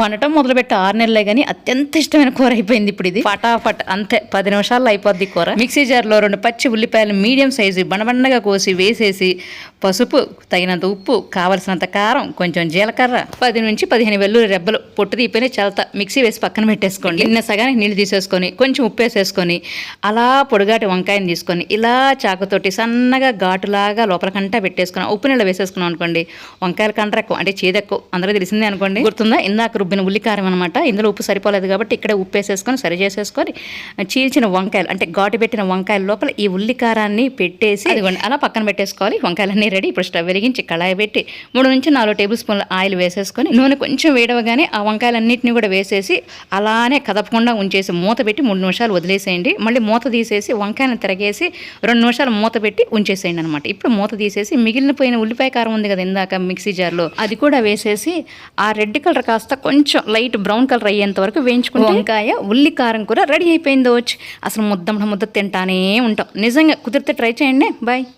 వండటం మొదలుపెట్టి ఆరు నెలలే కానీ అత్యంత ఇష్టమైన కూర అయిపోయింది ఇప్పుడు ఇది. ఫటాఫట్ అంతే. పది నిమిషాల్లో అయిపోద్ది కూర. మిక్సీ జార్లో రెండు పచ్చి ఉల్లిపాయలు మీడియం సైజు బండబండగా కోసి వేసేసి పసుపు తగినంత ఉప్పు కావలసినంత కారం కొంచెం జీలకర్ర పది నుంచి పదిహేను వెల్లుల్లి రెబ్బలు పొట్టు తీపిని చల్త మిక్సీ వేసి పక్కన పెట్టేసుకోండి. నిన్న సగానికి నీళ్ళు తీసేసుకొని కొంచెం ఉప్పు వేసేసుకొని అలా పొడిగాటి వంకాయని తీసుకొని ఇలా చాకుతోటి సన్నగా ఘాటులాగా లోపలకంటా పెట్టేసుకుని ఉప్పు నీళ్ళు వేసేసుకున్నాం అనుకోండి వంకాయల కంట ఎక్కువ అంటే చేదెక్కువ అందరూ తెలిసిందే అనుకోండి. గుర్తుందా? ఇందాక రుబ్బిన ఉల్లికారం అనమాట ఇందులో ఉప్పు సరిపోలేదు కాబట్టి ఇక్కడ ఉప్పు వేసేసుకొని సరి చేసేసుకొని చీల్చిన వంకాయలు అంటే ఘాటు పెట్టిన వంకాయల లోపల ఈ ఉల్లికారాన్ని పెట్టేసి అలా పక్కన పెట్టేసుకోవాలి. వంకాయలన్నీ రెడీ. ఇప్పుడు స్టవ్ వెలిగించి కళాయి పెట్టి మూడు నుంచి నాలుగు టేబుల్ స్పూన్ల ఆయిల్ వేసేసుకొని నూనె కొంచెం వేడవగానే ఆ వంకాయలన్నింటినీ కూడా వేసేసి అలానే కదపకుండా ఉంచేసి మూత పెట్టి మూడు నిమిషాలు వదిలేసేయండి. మళ్ళీ మూత తీసేసి వంకాయలను తిరగేసి రెండు నిమిషాలు మూత పెట్టి ఉంచేసేయండి అనమాట ఇప్పుడు మూత తీసేసి మిగిలిన పోయిన ఉల్లిపాయ కారం ఉంది కదా ఇందాక మిక్సీ జార్లో అది కూడా వేసేసి ఆ రెడ్ కలర్ కాస్త కొంచెం లైట్ బ్రౌన్ కలర్ అయ్యేంత వరకు వేయించుకుంటే వంకాయ ఉల్లి కారం కూర రెడీ అయిపోయిందో వచ్చి అసలు ముద్ద ముద్ద తింటానే ఉంటాం. నిజంగా కుదిరితే ట్రై చేయండి. బాయ్.